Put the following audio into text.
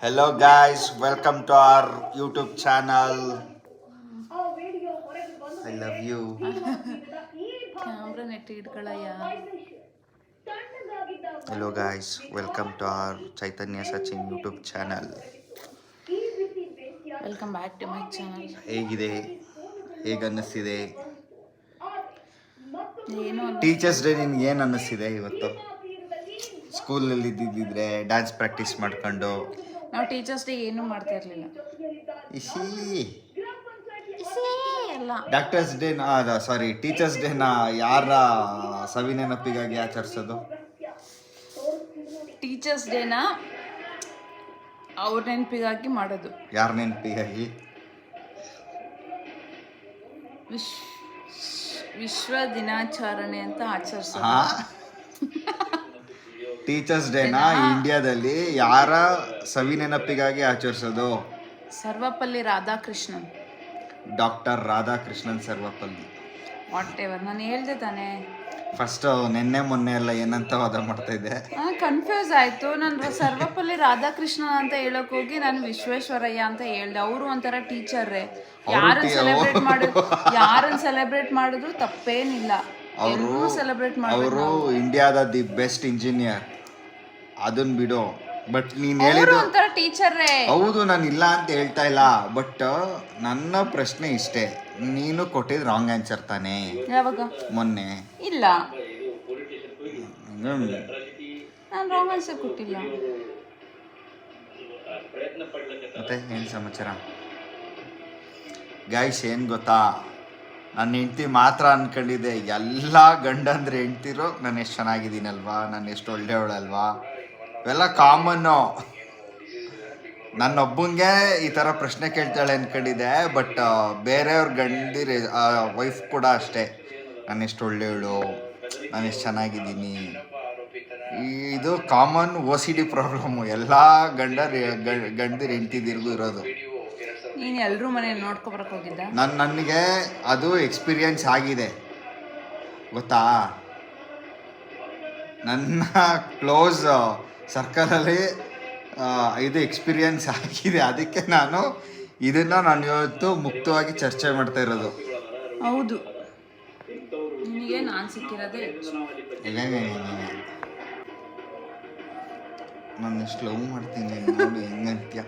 Hello guys welcome to our YouTube channel I love you camera net ಇಟ್ಕೊಳ್ಳಯ್ಯ hello guys welcome to our Chaitanya Sachin YouTube channel welcome back to my channel ಹೇಗಿದೆ? ಹೇಗೆ ಅನ್ನಿಸ್ತಿದೆ? Teachers day ನಿನ್ಗೆ ಏನು ಅನ್ನಿಸ್ತಿದೆ ಇವತ್ತು? ಸ್ಕೂಲಲ್ಲಿ ಇದ್ದಿದ್ದಿದ್ರೆ dance practice ಮಾಡ್ಕೊಂಡು. ನಾವು ಟೀಚರ್ಸ್ ಡೇ ಏನು ಮಾಡ್ತಾ ಇರಲಿಲ್ಲ. ಇಸಿ ಎಲ್ಲ ಡಾಕ್ಟರ್ಸ್ ಡೇನ ಸಾರಿ ಟೀಚರ್ಸ್ ಡೇನ ಯಾರ ಸವಿನೆನಪಿಗಾಗಿ ಆಚರಿಸೋದು? ಟೀಚರ್ಸ್ ಡೇನ ಅವ್ರ ನೆನಪಿಗಾಗಿ ಮಾಡೋದು. ಯಾರ ನೆನಪಿಗಾಗಿ? ವಿಶ್ ವಿಶ್ವ ದಿನಾಚರಣೆ ಅಂತ ಆಚರಿಸೋದು. ಹಾ? ಟೀಚರ್ಸ್ ಡೇನ ಇಂಡಿಯಾದಲ್ಲಿ ಯಾರ ಸವಿನೆನಪಿಗಾಗಿ ಆಚರಿಸೋದು? Sarvepalli Radhakrishnan. Doctor Radhakrishnan Sarvepalli. Whatever ನಾನು ಹೇಳ್ದೆ ತಾನೇ. ಫಸ್ಟ್ ನಿನ್ನೆ ಮೊನ್ನೆ ಎಲ್ಲ ಏನಂತ ವಾದ ಮಾಡ್ತಾ ಇದ್ದೆ? ಕನ್ಫ್ಯೂಸ್ ಆಯ್ತು. ನಾನು ಸರ್ವಪಲ್ಲಿ ರಾಧಾಕೃಷ್ಣನ್ ಅಂತ ಹೇಳಕ್ ಹೋಗಿ ನಾನು ವಿಶ್ವೇಶ್ವರಯ್ಯ ಅಂತ ಹೇಳ್ದೆ. ಅವರು ಒಂಥರ ಟೀಚರ್ರೇ ಯಾರನ್ನ ಸೆಲೆಬ್ರೇಟ್ ಮಾಡಿದ್ರು ಯಾರನ್ನ ಸೆಲೆಬ್ರೇಟ್ ಮಾಡಿದ್ರು ತಪ್ಪೇನಿಲ್ಲ. ಸೆಲೆಬ್ರೇಟ್ ಅವರು ಇಂಡಿಯಾದ ದಿ ಬೆಸ್ಟ್ ಇಂಜಿನಿಯರ್ ಅದನ್ನ ಬಿಡು. ಬಟ್ ನೀನ್ ಹೇಳಿದ್ರು ಟೀಚರ್ ಹೌದು ನಾನು ಇಲ್ಲ ಅಂತ ಹೇಳ್ತಾ ಇಲ್ಲ. ಬಟ್ ನನ್ನ ಪ್ರಶ್ನೆ ಇಷ್ಟೇ. ನೀನು ಕೊಟ್ಟಿದ್ ರಾಂಗ್ ಆನ್ಸರ್ ತಾನೇ? ಯಾವಾಗ? ಮೊನ್ನೆ. ಇಲ್ಲ. ಹ್ಮ್. ನಾನು ರಾಂಗ್ ಆನ್ಸರ್ ಕೊಟ್ಟಿಲ್ಲ. ಮತ್ತೆ ಏನ್ ಸಮಾಚಾರ? ಗಾಯ್ಸ್ ಏನ್ ಗೊತ್ತಾ? ನನ್ನ ಹೆಂಡ್ತಿ ಮಾತ್ರ ಅನ್ಕೊಂಡಿದ್ದೆ, ಎಲ್ಲ ಗಂಡಂದ್ರೆ ಹೆಂಡ್ತಿರು, ನಾನು ಎಷ್ಟು ಚೆನ್ನಾಗಿದ್ದೀನಲ್ವಾ, ನಾನು ಎಷ್ಟು ಒಳ್ಳೆಯವಳಲ್ವಾ? ಇವೆಲ್ಲ ಕಾಮನ್ನು ನನ್ನೊಬ್ಬಂಗೆ ಈ ಥರ ಪ್ರಶ್ನೆ ಕೇಳ್ತಾಳೆ ಅಂದ್ಕೊಂಡಿದ್ದೆ ಬಟ್ ಬೇರೆಯವ್ರ ಗಂಡಿರ ವೈಫ್ ಕೂಡ ಅಷ್ಟೇ. ನಾನು ಎಷ್ಟು ಒಳ್ಳೆಯವಳು, ನಾನು ಎಷ್ಟು ಚೆನ್ನಾಗಿದ್ದೀನಿ. ಇದು common O C D problem ಎಲ್ಲ ಗಂಡ ಗಂಡದಿರು ಹೆಂಡ್ತಿದಿರ್ಗೂ ಇರೋದು. ನೀನು ಎಲ್ಲರೂ ಮನೇಲಿ ನೋಡ್ಕೊಬರಕ್ ಹೋಗಿದ್ದ? ನಾನು ನನಗೆ ಅದು ಎಕ್ಸ್ಪೀರಿಯನ್ಸ್ ಆಗಿದೆ. ಗೊತ್ತಾ? ನನ್ನ ಕ್ಲೋಸ್ ಸರ್ಕಲಲ್ಲಿ ಇದು ಎಕ್ಸ್ಪೀರಿಯನ್ಸ್ ಆಗಿದೆ. ಅದಕ್ಕೆ ನಾನು ಇದನ್ನು ನಾನು ಇವತ್ತು ಮುಕ್ತವಾಗಿ ಚರ್ಚೆ ಮಾಡ್ತಾ ಇರೋದು. ಹೌದು. ನಿನಗೆ ನಾನು ಸಿಕ್ಕಿರೋದೇ. ನಾನು ಸ್ಲೋ ಮಾಡ್ತೀನಿ ನೋಡಿ ಹೆಂಗಂತ್ಯ.